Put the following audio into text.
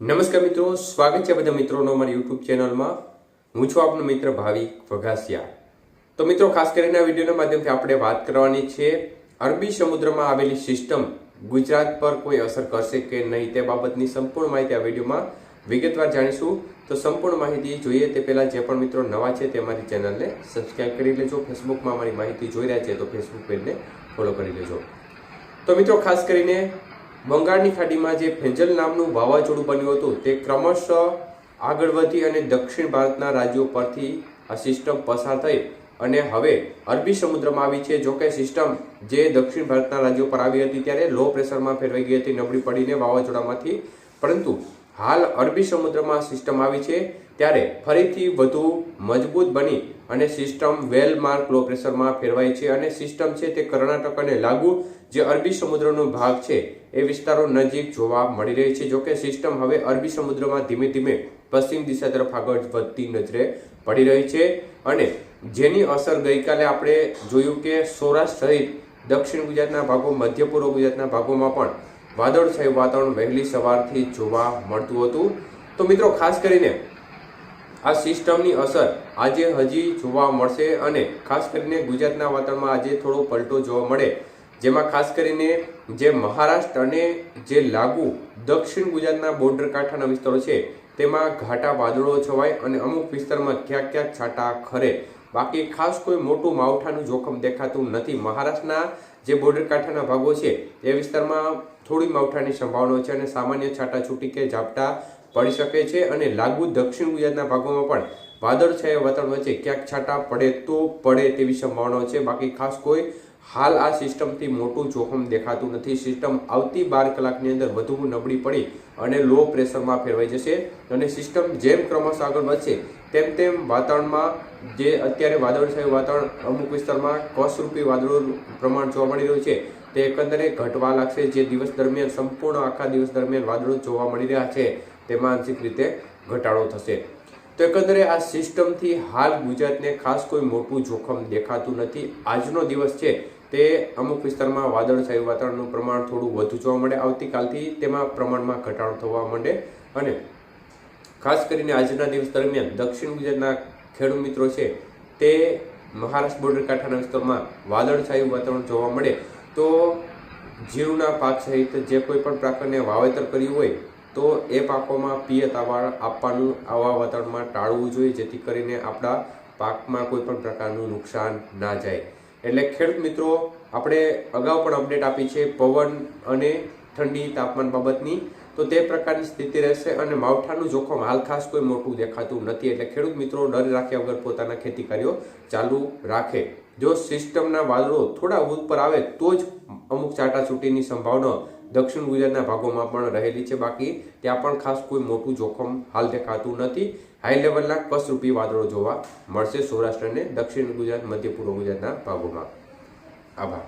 નમસ્કાર મિત્રો, સ્વાગત છે બધા મિત્રોનો અમારી યુટ્યુબ ચેનલમાં. હું છું આપનો મિત્ર ભાવિક વઘાસિયા. તો મિત્રો, ખાસ કરીને આ વિડીયોના માધ્યમથી આપણે વાત કરવાની છે, અરબી સમુદ્રમાં આવેલી સિસ્ટમ ગુજરાત પર કોઈ અસર કરશે કે નહીં તે બાબતની સંપૂર્ણ માહિતી આ વિડીયોમાં વિગતવાર જાણીશું. તો સંપૂર્ણ માહિતી જોઈએ તે પહેલાં જે પણ મિત્રો નવા છે તે અમારી ચેનલને સબસ્ક્રાઈબ કરી લેજો. ફેસબુકમાં અમારી માહિતી જોઈ રહ્યા છે તો ફેસબુક પેજને ફોલો કરી લેજો. તો મિત્રો, ખાસ કરીને બંગાળની ખાડીમાં જે ફેંજલ નામનું વાવાઝોડું બન્યું હતું, તે ક્રમશઃ આગળ વધી અને દક્ષિણ ભારતના રાજ્યો પરથી આ સિસ્ટમ પસાર થઈ. અને હવે અરબી સમુદ્રમાં આવી છે. જો કે સિસ્ટમ જે દક્ષિણ ભારતના રાજ્યો પર આવી હતી ત્યારે લો પ્રેશરમાં ફેરવાઈ ગઈ હતી, નબળી પડીને વાવાઝોડામાંથી. પરંતુ હાલ અરબી સમુદ્રમાં સિસ્ટમ આવી છે, ત્યારે ફરીથી વધુ મજબૂત બની અને સિસ્ટમ વેલ માર્ક લો પ્રેશરમાં ફેરવાઈ છે અને સિસ્ટમ છે તે કર્ણાટક અને લાગુ જે અરબી સમુદ્રનો ભાગ છે એ વિસ્તારો નજીક જોવા મળી રહી છે. જોકે સિસ્ટમ હવે અરબી સમુદ્રમાં ધીમે ધીમે પશ્ચિમ દિશા તરફ આગળ વધતી નજરે પડી રહી છે અને જેની અસર ગઈકાલે આપણે જોયું કે સૌરાષ્ટ્ર સહિત દક્ષિણ ગુજરાતના ભાગો, મધ્ય પૂર્વ ગુજરાતના ભાગોમાં પણ વાદળછાયું વાતાવરણ વહેલી સવારથી જોવા મળતું હતું. તો મિત્રો, ખાસ કરીને આ સિસ્ટમની અસર આજે હજી જોવા મળશે અને ખાસ કરીને ગુજરાતના વાતાવરણમાં આજે થોડો પલટો જોવા મળે. જેમાં ખાસ કરીને જે મહારાષ્ટ્ર અને જે લાગુ દક્ષિણ ગુજરાતના બોર્ડર કાંઠાના વિસ્તારો છે, તેમાં ઘાટા વાદળો છવાય અને અમુક વિસ્તારમાં ક્યાંક ક્યાંક છાંટા ખરે. બાકી ખાસ કોઈ મોટું માવઠાનું જોખમ દેખાતું નથી. મહારાષ્ટ્રના જે બોર્ડર કાંઠાના ભાગો છે, એ વિસ્તારમાં થોડી માવઠાની સંભાવના છે અને સામાન્ય છાંટા છૂટી કે ઝાપટા પડી શકે છે અને લાગુ દક્ષિણ ગુજરાતના ભાગોમાં પણ વાદળછાયા વાતાવરણ વચ્ચે ક્યાંક છાંટા પડે તો પડે તેવી સંભાવનાઓ છે. બાકી ખાસ કોઈ હાલ આ સિસ્ટમથી મોટું જોખમ દેખાતું નથી. સિસ્ટમ આવતી બાર કલાકની અંદર વધુ નબળી પડી અને લો પ્રેશરમાં ફેરવાઈ જશે અને સિસ્ટમ જેમ ક્રમશ આગળ વધશે, તેમ તેમ વાતાવરણમાં જે અત્યારે વાદળછાયું વાતાવરણ અમુક વિસ્તારમાં કસરૂપી વાદળોનું પ્રમાણ જોવા મળી રહ્યું છે, તે એકંદરે ઘટવા લાગશે. જે દિવસ દરમિયાન, સંપૂર્ણ આખા દિવસ દરમિયાન વાદળો જોવા મળી રહ્યા છે તેમાં આંશિક રીતે ઘટાડો થશે. તો એકંદરે આ સિસ્ટમથી હાલ ગુજરાતને ખાસ કોઈ મોટું જોખમ દેખાતું નથી. આજનો દિવસ છે તે અમુક વિસ્તારમાં વાદળછાયું વાતાવરણનું પ્રમાણ થોડું વધુ જોવા મળે. આવતીકાલથી તેમાં પ્રમાણમાં ઘટાડો થવા માંડે અને ખાસ કરીને આજના દિવસ દરમિયાન દક્ષિણ ગુજરાતના ખેડૂત મિત્રો છે તે મહારાષ્ટ્ર બોર્ડર કાંઠાના વિસ્તારમાં વાદળછાયું વાતાવરણ જોવા મળે. તો જીરુના પાક સહિત જે કોઈ પણ પ્રકારને વાવેતર કર્યું હોય તો એ પાકોમાં પિયત આપવાનું, આવા વાતાવરણમાં ટાળવું જોઈએ, જેથી કરીને આપણા પાકમાં કોઈ પણ પ્રકારનું નુકસાન ના જાય. એટલે ખેડૂત મિત્રો, આપણે અગાઉ પણ અપડેટ આપી છે પવન અને ઠંડી તાપમાન બાબતની. તો તે પ્રકારની સ્થિતિ રહેશે અને માવઠાનું જોખમ હાલ ખાસ કોઈ મોટું દેખાતું નથી. એટલે ખેડૂત મિત્રો, ડર રાખ્યા વગર પોતાના ખેતી કાર્યો ચાલુ રાખે. જો સિસ્ટમના વાદળો થોડા ઉપર આવે, તો જ અમુક ચાટાચૂટીની સંભાવના દક્ષિણ ગુજરાતના ભાગોમાં પણ રહેલી છે. બાકી ત્યાં પણ ખાસ કોઈ મોટું જોખમ હાલ દેખાતું નથી. હાઈ લેવલના કસરૂપી વાદળો જોવા મળશે સૌરાષ્ટ્ર અને દક્ષિણ ગુજરાત, મધ્ય પૂર્વ ગુજરાતના ભાગોમાં. આભાર.